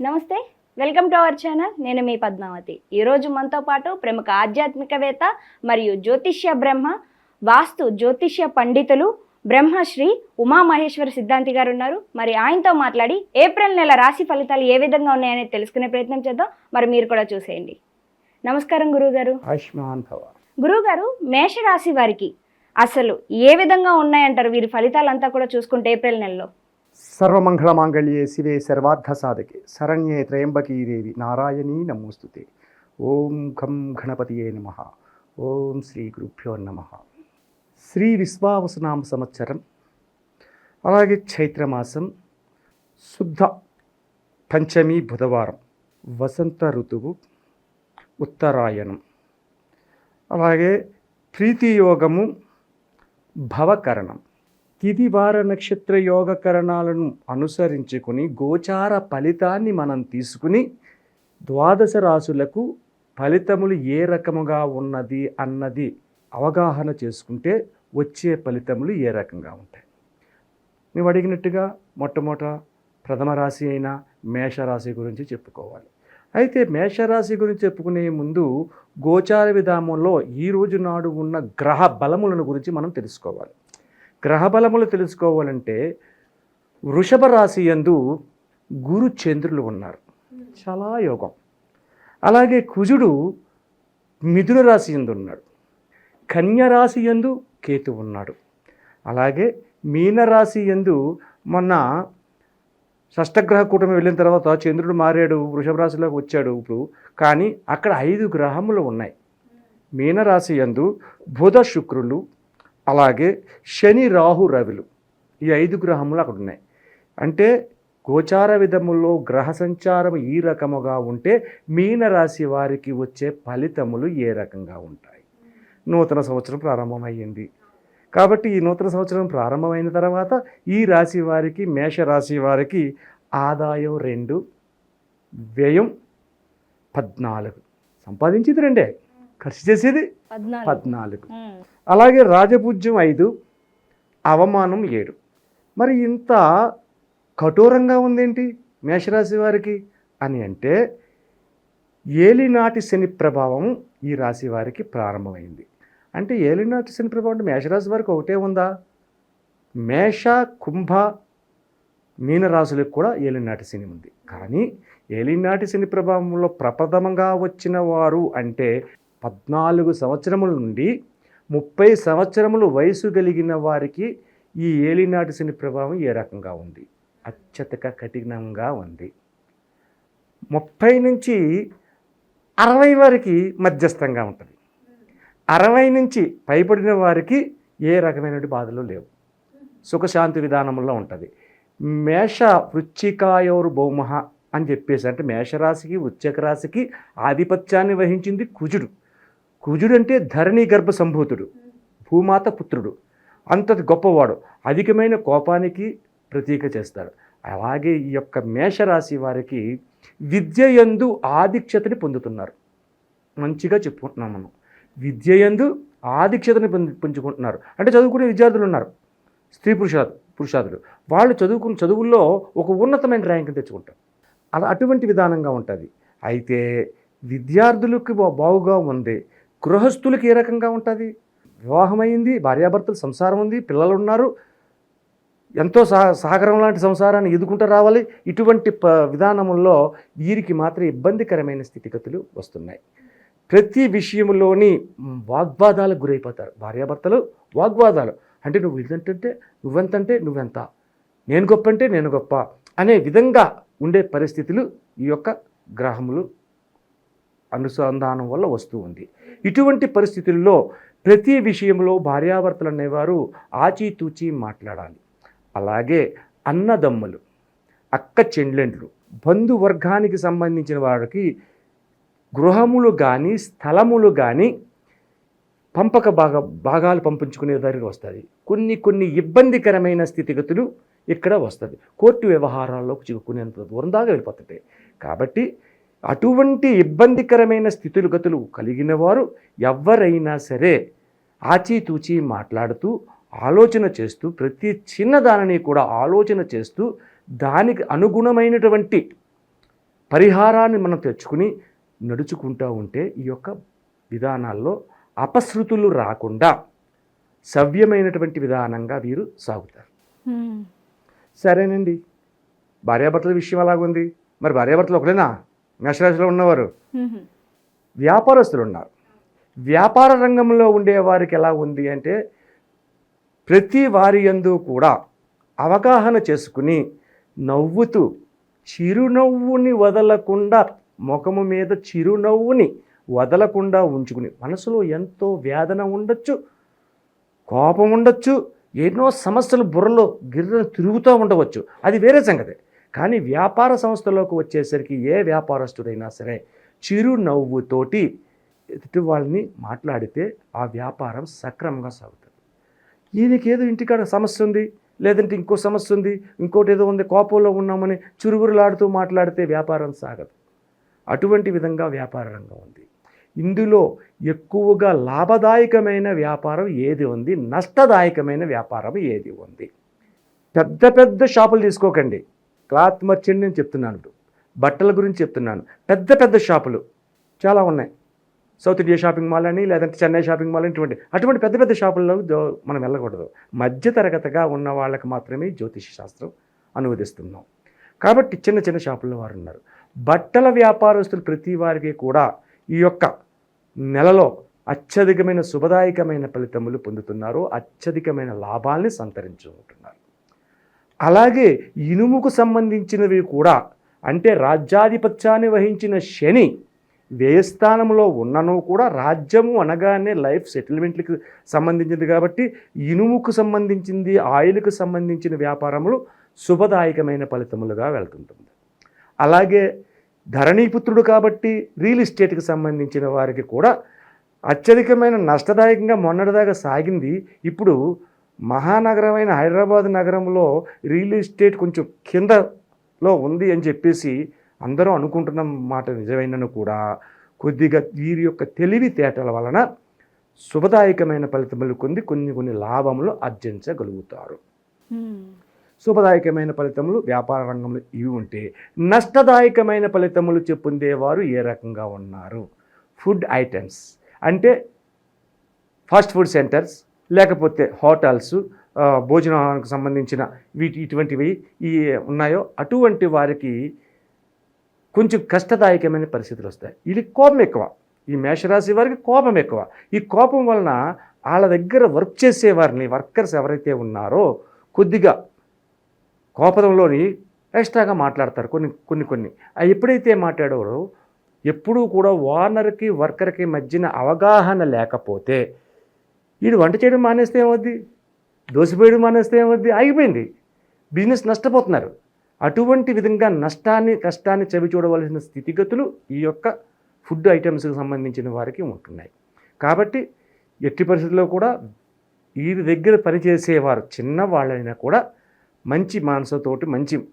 నమస్తే welcome to our channel. నేను మీ పద్మావతి. ఈరోజు మనతో పాటు ప్రముఖ ఆధ్యాత్మికవేత్త మరియు జ్యోతిష్య బ్రహ్మ వాస్తు జ్యోతిష్య పండితులు బ్రహ్మశ్రీ ఉమామహేశ్వర సిద్ధాంతి గారు ఉన్నారు. మరి ఆయనతో మాట్లాడి ఏప్రిల్ నెల రాశి ఫలితాలు ఏ విధంగా ఉన్నాయనేది తెలుసుకునే ప్రయత్నం చేద్దాం. మరి మీరు కూడా చూసేయండి. నమస్కారం గురువుగారు. గురువుగారు మేషరాశి వారికి అసలు ఏ విధంగా ఉన్నాయంటారు? వీరి ఫలితాలంతా కూడా చూసుకుంటే ఏప్రిల్ నెలలో. సర్వమంగళమాంగళ్యే శివే సర్వార్థ సాధకే శరణ్యే త్రయంబకీ దేవి. నారాయణీ నమోస్తుతే. ఓం ఖం గణపతియే నమ. ఓం శ్రీ గురుభ్యో నమ. శ్రీ విశ్వావసునామ సంవత్సరం. అలాగే చైత్రమాసం. శుద్ధ పంచమి బుధవారం. వసంత ఋతువు. ఉత్తరాయణం. అలాగే ప్రీతియోగము భవకరణం. తిదివార నక్షత్ర యోగకరణాలను అనుసరించుకుని గోచార ఫలితాన్ని మనం తీసుకుని ద్వాదశ రాశులకు ఫలితములు ఏ రకముగా ఉన్నది అన్నది అవగాహన చేసుకుంటే వచ్చే ఫలితములు ఏ రకంగా ఉంటాయి? నువ్వు అడిగినట్టుగా మొట్టమొదట ప్రథమ రాశి అయిన మేషరాశి గురించి చెప్పుకోవాలి. అయితే మేషరాశి గురించి చెప్పుకునే ముందు గోచార విధానంలో ఈ రోజు నాడు ఉన్న గ్రహ బలములను గురించి మనం తెలుసుకోవాలి. గ్రహ బలములు తెలుసుకోవాలంటే వృషభ రాశి యందు గురు చంద్రులు ఉన్నారు. చాలా యోగం. అలాగే కుజుడు మిథున రాశి యందు ఉన్నాడు. కన్య రాశి యందు కేతు ఉన్నాడు. అలాగే మీనరాశి యందు మొన్న షష్టగ్రహ కూటమి వెళ్ళిన తర్వాత చంద్రుడు మారాడు వృషభ రాశిలోకి వచ్చాడు ఇప్పుడు. కానీ అక్కడ ఐదు గ్రహములు ఉన్నాయి. మీనరాశి యందు బుధ శుక్రులు అలాగే శని రాహు రవిలు ఈ ఐదు గ్రహములు అక్కడ ఉన్నాయి. అంటే గోచార విధములో గ్రహ సంచారం ఈ రకముగా ఉంటే మీనరాశి వారికి వచ్చే ఫలితములు ఏ రకంగా ఉంటాయి? నూతన సంవత్సరం ప్రారంభమయ్యింది. కాబట్టి ఈ నూతన సంవత్సరం ప్రారంభమైన తర్వాత ఈ రాశి వారికి మేషరాశి వారికి ఆదాయం రెండు వ్యయం పద్నాలుగు. సంపాదించింది రెండే. ఖర్చు చేసేది పద్నాలుగు. అలాగే రాజపూజ్యం ఐదు అవమానం ఏడు. మరి ఇంత కఠోరంగా ఉందేంటి మేషరాశి వారికి? అని అంటే ఏలినాటి శని ప్రభావం ఈ రాశి వారికి ప్రారంభమైంది. అంటే ఏలినాటి శని ప్రభావం అంటే మేషరాశి వారికి ఒకటే ఉందా? మేష కుంభ మీనరాశులకు కూడా ఏలినాటి శని ఉంది. కానీ ఏలినాటి శని ప్రభావంలో ప్రప్రథమంగా వచ్చిన వారు అంటే పద్నాలుగు సంవత్సరముల నుండి ముప్పై సంవత్సరములు వయసు కలిగిన వారికి ఈ ఏలినాటి శని ప్రభావం ఏ రకంగా ఉంది? అత్యధిక కఠినంగా ఉంది. ముప్పై నుంచి అరవై వారికి మధ్యస్థంగా ఉంటుంది. అరవై నుంచి పైబడిన వారికి ఏ రకమైన బాధలు లేవు. సుఖశాంతి విధానంలో ఉంటుంది. మేష వృచ్చికాయోరు భౌమహ అని చెప్పేసి అంటే మేషరాశికి వృచ్చక రాశికి ఆధిపత్యాన్ని వహించింది కుజుడు. కుజుడంటే ధరణి గర్భ సంభూతుడు భూమాత పుత్రుడు. అంతటి గొప్పవాడు. అధికమైన కోపానికి ప్రతీక చేస్తాడు. అలాగే ఈ యొక్క మేషరాశి వారికి విద్యయందు ఆధిక్యతని పొందుతున్నారు. మంచిగా చెప్పుకుంటున్నాం మనం. విద్యయందు ఆధిక్యతని పొంది పుంజుకుంటున్నారు. అంటే చదువుకునే విద్యార్థులు ఉన్నారు. స్త్రీ పురుషాదు పురుషాదులు. వాళ్ళు చదువుకున్న చదువుల్లో ఒక ఉన్నతమైన ర్యాంక్ తెచ్చుకుంటారు. అలా అటువంటి విధానంగా ఉంటుంది. అయితే విద్యార్థులకు బాగుగా ఉంది గృహస్థులకి ఏ రకంగా ఉంటుంది? వివాహమైంది భార్యాభర్తలు సంసారం ఉంది పిల్లలు ఉన్నారు ఎంతో సహ సహకరం లాంటి సంసారాన్ని ఎదుకుంటూ రావాలి. ఇటువంటి ప విధానముల్లో వీరికి మాత్రం ఇబ్బందికరమైన స్థితిగతులు వస్తున్నాయి. ప్రతి విషయంలోని వాగ్వాదాలకు గురైపోతారు. భార్యాభర్తలు వాగ్వాదాలు. అంటే నువ్వు ఇదంటే నువ్వెంతంటే నువ్వెంత? నేను గొప్ప అంటే నేను గొప్ప అనే విధంగా ఉండే పరిస్థితులు ఈ యొక్క గ్రహములు అనుసంధానం వల్ల వస్తూ ఉంది. ఇటువంటి పరిస్థితుల్లో ప్రతి విషయంలో భార్యాభర్తలు అనేవారు ఆచితూచి మాట్లాడాలి. అలాగే అన్నదమ్ములు అక్క చెండ్లెండ్లు బంధువర్గానికి సంబంధించిన వారికి గృహములు కానీ స్థలములు కానీ పంపక భాగ భాగాలు పంపించుకునే దగ్గరికి వస్తుంది కొన్ని కొన్ని ఇబ్బందికరమైన స్థితిగతులు ఇక్కడ వస్తుంది కోర్టు వ్యవహారాల్లోకి చిక్కుకునేంత దూరం దాకా వెళ్ళిపోతుంటాయి. కాబట్టి అటువంటి ఇబ్బందికరమైన స్థితిగతులు కలిగిన వారు ఎవరైనా సరే ఆచితూచి మాట్లాడుతూ ఆలోచన చేస్తూ ప్రతి చిన్నదానిని కూడా ఆలోచన చేస్తూ దానికి అనుగుణమైనటువంటి పరిహారాన్ని మనం తెచ్చుకుని నడుచుకుంటూ ఉంటే ఈ యొక్క విధానాల్లో అపశృతులు రాకుండా సవ్యమైనటువంటి విధానంగా వీరు సాగుతారు. సరేనండి. భార్యాభర్తల విషయం అలాగుంది. మరి భార్యాభర్తలు ఒకలేనా మేషరాశిలో ఉన్నవారు. వ్యాపారస్తులు ఉన్నారు వ్యాపార రంగంలో ఉండే వారికి ఎలా ఉంది అంటే ప్రతి వారి యందు కూడా అవగాహన చేసుకుని నవ్వుతూ చిరునవ్వుని వదలకుండా ముఖము మీద చిరునవ్వుని వదలకుండా ఉంచుకుని మనసులో ఎంతో వేదన ఉండొచ్చు కోపం ఉండొచ్చు ఎన్నో సమస్యలు బుర్రలో గిర్ర తిరుగుతూ ఉండవచ్చు. అది వేరే సంగతి. కానీ వ్యాపార సంస్థలోకి వచ్చేసరికి ఏ వ్యాపారస్తుడైనా సరే చిరునవ్వుతోటి ఎదుటి వాళ్ళని మాట్లాడితే ఆ వ్యాపారం సక్రమంగా సాగుతుంది. ఈయనకేదో ఇంటికాడ సమస్య ఉంది లేదంటే ఇంకో సమస్య ఉంది ఇంకోటి ఏదో ఉంది కోపంలో ఉన్నామని చురుగురులాడుతూ మాట్లాడితే వ్యాపారం సాగదు. అటువంటి విధంగా వ్యాపార రంగం ఉంది. ఇందులో ఎక్కువగా లాభదాయకమైన వ్యాపారం ఏది ఉంది? నష్టదాయకమైన వ్యాపారం ఏది ఉంది? పెద్ద పెద్ద షాపులు తీసుకోకండి. క్లాత్ మర్చెంట్ నేను చెప్తున్నాను. ఇప్పుడు బట్టల గురించి చెప్తున్నాను. పెద్ద పెద్ద షాపులు. చాలా ఉన్నాయి. సౌత్ ఇండియా షాపింగ్ మాల్ అని లేదంటే చెన్నై షాపింగ్ మాల్ అని ఇటువంటి అటువంటి పెద్ద పెద్ద షాపుల్లో మనం వెళ్ళకూడదు. మధ్య తరగతిగా ఉన్న వాళ్ళకి మాత్రమే జ్యోతిష శాస్త్రం అనువదిస్తున్నాం. కాబట్టి చిన్న చిన్న షాపుల్లో వారు ఉన్నారు. బట్టల వ్యాపారస్తులు ప్రతి వారికి కూడా ఈ యొక్క నెలలో అత్యధికమైన శుభదాయకమైన ఫలితములు పొందుతున్నారు. అత్యధికమైన లాభాల్ని సంతరించుకుంటున్నారు. అలాగే ఇనుముకు సంబంధించినవి కూడా. అంటే రాజ్యాధిపత్యాన్ని వహించిన శని వ్యయస్థానంలో ఉన్నను కూడా రాజ్యము అనగానే లైఫ్ సెటిల్మెంట్లకు సంబంధించింది కాబట్టి ఇనుముకు సంబంధించింది ఆయిల్కు సంబంధించిన వ్యాపారములు శుభదాయకమైన ఫలితములుగా వెళ్తుంటుంది. అలాగే ధరణీపుత్రుడు కాబట్టి రియల్ ఎస్టేట్కి సంబంధించిన వారికి కూడా అత్యధికమైన నష్టదాయకంగా మొన్నటిదాకా సాగింది. ఇప్పుడు మహానగరమైన హైదరాబాద్ నగరంలో రియల్ ఎస్టేట్ కొంచెం కిందలో ఉంది అని చెప్పేసి అందరూ అనుకుంటున్న మాట నిజమైనను కూడా కొద్దిగా వీరి యొక్క తెలివితేటల వలన శుభదాయకమైన ఫలితములు పొంది కొన్ని కొన్ని లాభములు ఆర్జించగలుగుతారు. శుభదాయకమైన ఫలితములు వ్యాపార రంగంలో ఇవి ఉంటే నష్టదాయకమైన ఫలితములు చెప్పుందేవారు ఏ రకంగా ఉన్నారు? ఫుడ్ ఐటమ్స్ అంటే ఫాస్ట్ ఫుడ్ సెంటర్స్ లేకపోతే హోటల్స్ భోజనానికి సంబంధించిన వీటి ఇటువంటివి ఈ ఉన్నాయో అటువంటి వారికి కొంచెం కష్టదాయకమైన పరిస్థితులు వస్తాయి. ఇది కోపం ఎక్కువ. ఈ మేషరాశి వారికి కోపం ఎక్కువ. ఈ కోపం వలన వాళ్ళ దగ్గర వర్క్ చేసేవారిని వర్కర్స్ ఎవరైతే ఉన్నారో కొద్దిగా కోపంలోని ఎక్స్ట్రాగా మాట్లాడతారు కొన్ని కొన్ని కొన్ని. ఎప్పుడైతే మాట్లాడారో ఎప్పుడూ కూడా ఓనర్కి వర్కర్కి మధ్యన అవగాహన లేకపోతే వీడు వంట చేయడం మానేస్తే ఏమవుద్ది? దోసిపోయడం మానేస్తే ఏమవుద్ది? ఆగిపోయింది. బిజినెస్ నష్టపోతున్నారు. అటువంటి విధంగా నష్టాన్ని కష్టాన్ని చవి చూడవలసిన స్థితిగతులు ఈ యొక్క ఫుడ్ ఐటమ్స్కి సంబంధించిన వారికి ఉంటున్నాయి. కాబట్టి ఎట్టి పరిస్థితుల్లో కూడా వీరి దగ్గర పనిచేసేవారు చిన్న వాళ్ళైనా కూడా మంచి మనసుతోటి మంచి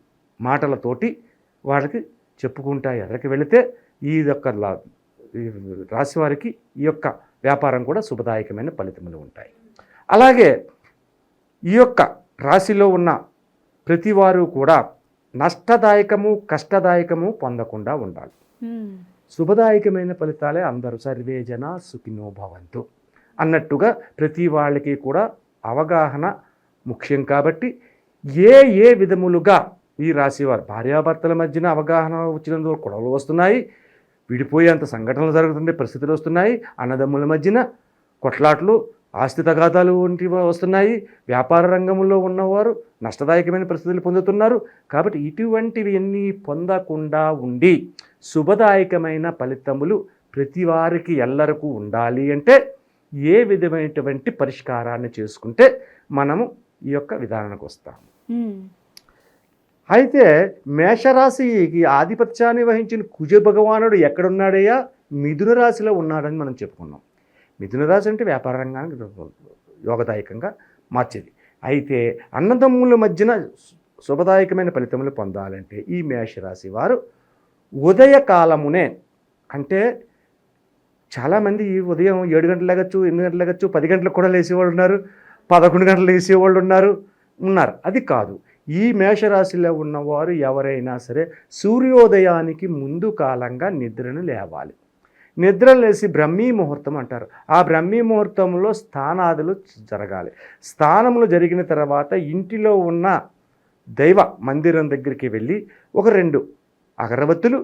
మాటలతోటి వాళ్ళకి చెప్పుకుంటా ఎదరికి వెళితే ఈ యొక్క లా- ఈ యొక్క వ్యాపారం కూడా శుభదాయకమైన ఫలితములు ఉంటాయి అలాగే ఈ యొక్క రాశిలో ఉన్న ప్రతివారు కూడా నష్టదాయకము కష్టదాయకము పొందకుండా ఉండాలి. శుభదాయకమైన ఫలితాలే అందరూ సర్వే జన సుఖినో భవంతు అన్నట్టుగా ప్రతి వాళ్ళకి కూడా అవగాహన ముఖ్యం కాబట్టి ఏ ఏ విధములుగా ఈ రాశివారు భార్యాభర్తల మధ్యన అవగాహన వచ్చినందుకు గొడవలు వస్తున్నాయి విడిపోయేంత సంఘటనలు జరుగుతుండే పరిస్థితులు వస్తున్నాయి. అన్నదమ్ముల మధ్యన కొట్లాట్లు ఆస్తి తగాదాలు వంటివి వస్తున్నాయి. వ్యాపార రంగంలో ఉన్నవారు నష్టదాయకమైన పరిస్థితులు పొందుతున్నారు. కాబట్టి ఇటువంటివి అన్నీ పొందకుండా ఉండి శుభదాయకమైన ఫలితములు ప్రతి వారికి ఎల్లరకు ఉండాలి అంటే ఏ విధమైనటువంటి పరిష్కారాన్ని చేసుకుంటే మనము ఈ యొక్క విధానానికి వస్తాము. అయితే మేషరాశికి ఆధిపత్యాన్ని వహించిన కుజ భగవానుడు ఎక్కడున్నాడయ్యా? మిథున రాశిలో ఉన్నాడని మనం చెప్పుకున్నాం. మిథున రాశి అంటే వ్యాపార రంగానికి యోగదాయకంగా మార్చేది. అయితే అన్నదమ్ముల మధ్యన శుభదాయకమైన ఫలితములు పొందాలంటే ఈ మేషరాశి వారు ఉదయకాలమునే అంటే చాలామంది ఈ ఉదయం ఏడు గంటలు లేగచ్చు ఎనిమిది గంటలు లేగచ్చు పది గంటలకు కూడా లేచేవాళ్ళు ఉన్నారు పదకొండు గంటలు లేచేవాళ్ళు ఉన్నారు ఉన్నారు. అది కాదు. ఈ మేషరాశిలో ఉన్నవారు ఎవరైనా సరే సూర్యోదయానికి ముందు కాలంగా నిద్రను లేవాలి. నిద్ర లేసి బ్రహ్మీ ముహూర్తం అంటారు. ఆ బ్రహ్మీ ముహూర్తంలో స్థానాదులు జరగాలి. స్థానములు జరిగిన తర్వాత ఇంటిలో ఉన్న దైవ మందిరం దగ్గరికి వెళ్ళి ఒక రెండు అగరబత్తులు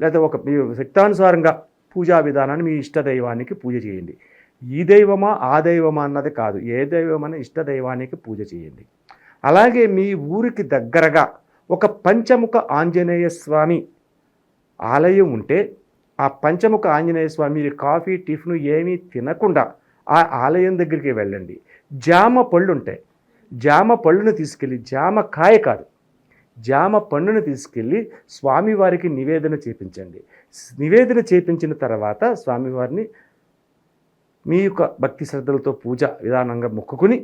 లేదా ఒక మీ శక్తానుసారంగా పూజా విధానాన్ని మీ ఇష్ట దైవానికి పూజ చేయండి. ఈ దైవమా ఆ దైవమా అన్నది కాదు. ఏ దైవమైనా ఇష్ట దైవానికి పూజ చేయండి. అలాగే మీ ఊరికి దగ్గరగా ఒక పంచముఖ ఆంజనేయ స్వామి ఆలయం ఉంటే ఆ పంచముఖ ఆంజనేయ స్వామి మీరు కాఫీ టిఫిన్ ఏమీ తినకుండా ఆ ఆలయం దగ్గరికి వెళ్ళండి. జామ పళ్ళు ఉంటాయి. జామ పళ్ళును తీసుకెళ్ళి జామ కాయ కాదు జామ పండును తీసుకెళ్ళి స్వామివారికి నివేదన చేపించండి. నివేదన చేపించిన తర్వాత స్వామివారిని మీ యొక్క భక్తి శ్రద్ధలతో పూజ విధానంగా మొక్కుకుని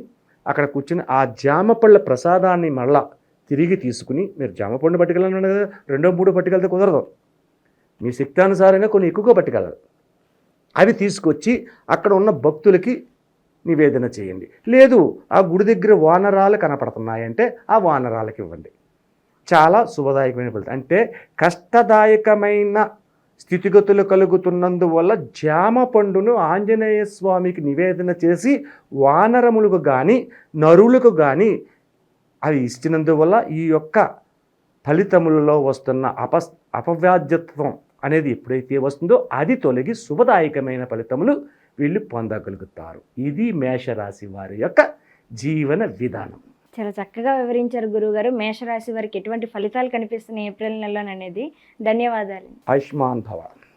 అక్కడ కూర్చుని ఆ జామ పళ్ళ ప్రసాదాన్ని మళ్ళా తిరిగి తీసుకుని మీరు జామ పండు పట్టుకెళ్ళాలన్నారు కదా రెండో మూడో పట్టుకెళ్తే కుదరదు. మీ శక్తానుసారంగా కొన్ని ఎక్కువగా పట్టుకెళ్ళాలి. అవి తీసుకొచ్చి అక్కడ ఉన్న భక్తులకి నివేదన చేయండి. లేదు ఆ గుడి దగ్గర వానరాలు కనపడుతున్నాయంటే ఆ వానరాలకి ఇవ్వండి. చాలా శుభదాయకమైన ఫలితం. అంటే కష్టదాయకమైన స్థితిగతులు కలుగుతున్నందువల్ల జామ పండును ఆంజనేయ స్వామికి నివేదన చేసి వానరములకు కానీ నరులకు కానీ అవి ఇచ్చినందువల్ల ఈ యొక్క ఫలితములలో వస్తున్న అప అపవ్యాజ్యత్వం అనేది ఎప్పుడైతే వస్తుందో అది తొలగి శుభదాయకమైన ఫలితములు వీళ్ళు పొందగలుగుతారు. ఇది మేషరాశి వారి యొక్క జీవన విధానం. చాలా చక్కగా వివరించారు గురువుగారు. మేషరాశి వారికి ఎటువంటి ఫలితాలు కనిపిస్తున్నాయి ఏప్రిల్ నెలలో అనేది ధన్యవాదాలు. ఆయుష్మాన్ భవ.